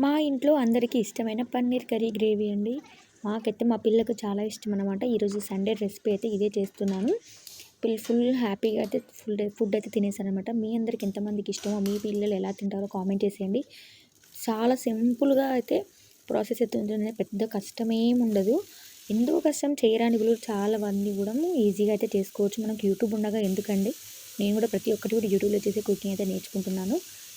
మా ఇంట్లో అందరికీ ఇష్టమైన పన్నీర్ కర్రీ గ్రేవీ అండి. మాకైతే మా పిల్లకు చాలా ఇష్టం అనమాట ఈరోజు సండే రెసిపీ అయితే ఇదే చేస్తున్నాను. పిల్ల ఫుల్ హ్యాపీగా అయితే ఫుల్ ఫుడ్ అయితే తినేసాను అనమాట మీ అందరికి ఎంతమందికి ఇష్టమో మీ పిల్లలు ఎలా తింటారో కామెంట్ చేసేయండి. చాలా సింపుల్గా అయితే ప్రాసెస్ అయితే ఉంటుంది పెద్ద కష్టమేం ఉండదు. ఎందుకు కష్టం చేయరాని కూడా చాలా మంది కూడా ఈజీగా అయితే చేసుకోవచ్చు. మనకు యూట్యూబ్ ఉండగా ఎందుకండి? నేను కూడా ప్రతి ఒక్కటి కూడా యూట్యూబ్లో చేసే కుకింగ్ అయితే నేర్చుకుంటున్నాను.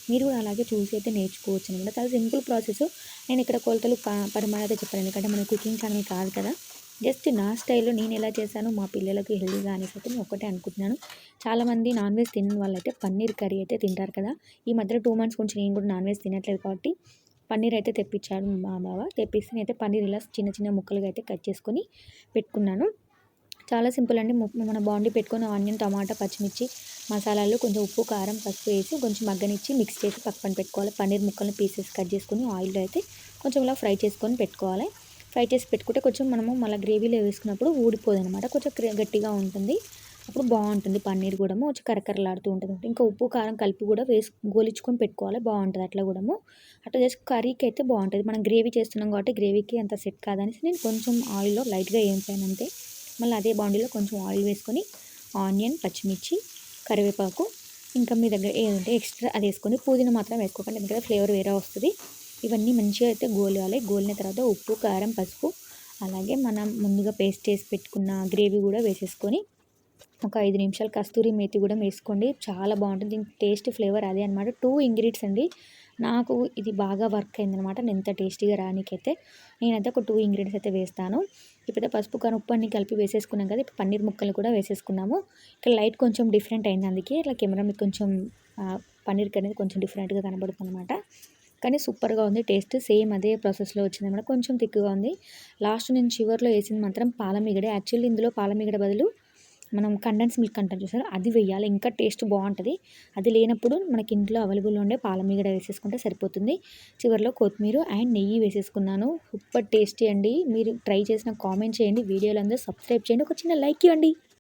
మీరు కూడా అలాగే చూసి అయితే నేర్చుకోవచ్చు అనమాట. చాలా సింపుల్ ప్రాసెస్. నేను ఇక్కడ కొలతలు పరిమాణం అయితే చెప్పాను. ఎందుకంటే మన కుకింగ్ ఛానల్ కాదు కదా. జస్ట్ నా స్టైల్లో నేను ఎలా చేశాను మా పిల్లలకు హెల్దీగా అనేసి అయితే నేను ఒకటే అనుకుంటున్నాను. చాలామంది నాన్ వెజ్ తిన్న వాళ్ళు అయితే పన్నీర్ కర్రీ అయితే తింటారు కదా. ఈ మధ్యలో టూ మంత్స్ కొంచెం నేను కూడా నాన్ వెజ్ తినట్లేదు కాబట్టి పన్నీర్ అయితే తెప్పించాడు మా బావ. తెప్పిస్తే నేనైతే పన్నీర్ ఇలా చిన్న చిన్న ముక్కలుగా అయితే కట్ చేసుకొని పెట్టుకున్నాను. చాలా సింపుల్ అండి. మన బాండీ పెట్టుకొని ఆనియన్ టమాటా పచ్చిమిర్చి మసాలాలు కొంచెం ఉప్పు కారం పసుపు వేసి కొంచెం మగ్గనిచ్చి మిక్స్ చేసి పక్కన పెట్టుకోవాలి. పన్నీర్ ముక్కలను పీసెస్ కట్ చేసుకొని ఆయిల్లో అయితే కొంచెం ఇలా ఫ్రై చేసుకొని పెట్టుకోవాలి. ఫ్రై చేసి పెట్టుకుంటే కొంచెం మనము మళ్ళీ గ్రేవీలో వేసుకున్నప్పుడు ఊడిపోదు అనమాట కొంచెం గట్టిగా ఉంటుంది. అప్పుడు బాగుంటుంది పన్నీర్ కూడా కొంచెం కరకరలాడుతూ ఉంటుంది ఇంకా ఉప్పు కారం కలిపి కూడా వేసి గోలించుకొని పెట్టుకోవాలి. బాగుంటుంది అట్లా కూడా అట్లా చేసి కర్రీకి అయితే బాగుంటుంది. మనం గ్రేవీ చేస్తున్నాం కాబట్టి గ్రేవీకి అంత సెట్ కాదనేసి నేను కొంచెం ఆయిల్లో లైట్గా వేయించాను అంతే. మళ్ళీ అదే బాండీలో కొంచెం ఆయిల్ వేసుకొని ఆనియన్ పచ్చిమిర్చి కరివేపాకు ఇంకా మీ దగ్గర ఏదంటే ఎక్స్ట్రా అది వేసుకొని పుదీనా మాత్రం వేసుకోకండి ఎందుకంటే ఫ్లేవర్ వేరే వస్తుంది. ఇవన్నీ మంచిగా అయితే గోలాలి. గోలిన తర్వాత ఉప్పు కారం పసుపు అలాగే మనం ముందుగా పేస్ట్ చేసి పెట్టుకున్న గ్రేవీ కూడా వేసేసుకొని ఒక ఐదు నిమిషాలు కస్తూరి మేతి కూడా వేసుకోండి. చాలా బాగుంటుంది. దీని టేస్ట్ ఫ్లేవర్ అదే అనమాట టూ ఇంగ్రీడియంట్స్ అండి. నాకు ఇది బాగా వర్క్ అయిందనమాట నేను ఎంత టేస్టీగా రానికైతే నేనైతే ఒక టూ ఇంగ్రీడియంట్స్ అయితే వేస్తాను. ఇప్పుడైతే పసుపు కానీ ఉప్పు అన్ని కలిపి వేసేసుకున్నాం కదా ఇప్పుడు పన్నీర్ ముక్కలు కూడా వేసేసుకున్నాము. ఇక్కడ లైట్ కొంచెం డిఫరెంట్ అయింది అందుకే ఇట్లా కెమెరా మీకు కొంచెం పన్నీర్ అనేది కొంచెం డిఫరెంట్గా కనబడుతుంది అనమాట కానీ సూపర్గా ఉంది టేస్ట్ సేమ్ అదే ప్రాసెస్లో వచ్చింది అనమాట కొంచెం థిక్గా ఉంది. లాస్ట్ నేను చివరిలో వేసింది మాత్రం పాలమిగడే. యాక్చువల్లీ ఇందులో పాలమిగడ బదులు మనం కండెన్స్ మిల్క్ అంటారు చూసారు? అది వేయాలి. ఇంకా టేస్ట్ బాగుంటుంది. అది లేనప్పుడు మనకి ఇంట్లో అవైలబుల్ ఉండే పాల మీగడ వేసేసుకుంటే సరిపోతుంది. చివరిలో కొత్తిమీర అండ్ నెయ్యి వేసేసుకున్నాను. సూపర్ టేస్టీ అండి. మీరు ట్రై చేసిన కామెంట్ చేయండి. వీడియోలు అందరూ సబ్స్క్రైబ్ చేయండి. ఒక చిన్న లైక్ ఇవ్వండి.